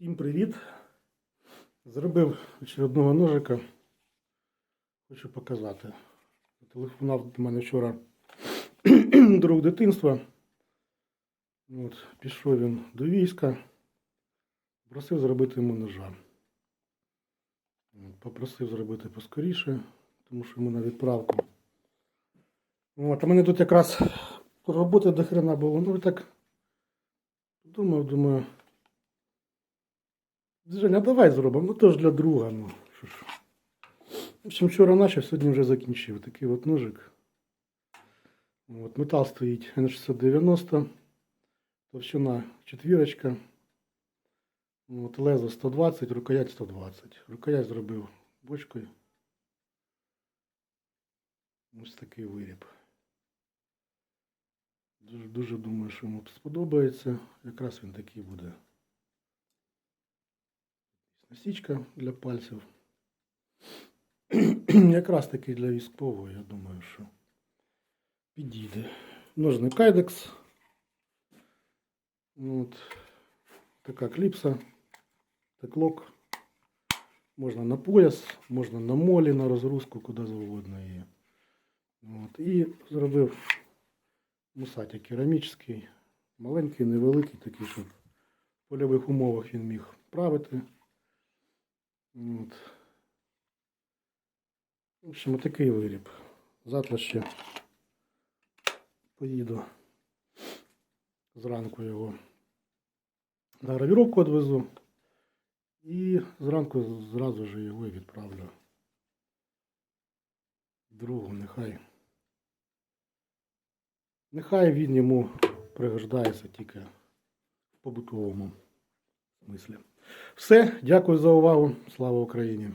Всім привіт! Зробив очередного ножика. Хочу показати. Телефонував до мене вчора друг дитинства. От, пішов він до війська. Просив зробити йому ножа. Попросив зробити поскоріше, тому що йому на відправку. От, а мене тут якраз роботи до хрена було. Ну так думав, думаю. Женя, давай зробимо. Ну то ж для друга. Ну. В общем, вчора почав, сьогодні вже закінчив. Такий от ножик. От, метал стоїть N690. Товщина четвірочка. От, лезо 120, рукоять 120. Рукоять зробив бочкою. Ось такий виріб. Дуже, дуже думаю, що йому сподобається. Якраз він такий буде. Насічка для пальців. Якраз таки для військового, я думаю, що підійде. Ножний кайдекс. От. Така кліпса. Теклок. Можна на пояс, можна на молі, на розгрузку, куди завгодно її. От. І зробив мусатик керамічний. Маленький, невеликий, такий, щоб в польових умовах він міг правити. От. В общем, такий виріб. Завтра ще поїду зранку його на гравіровку відвезу. І зранку зразу ж його відправлю. Другу нехай. Нехай він йому пригождається тільки в побутовому смислі. Все, дякую за увагу. Слава Україні!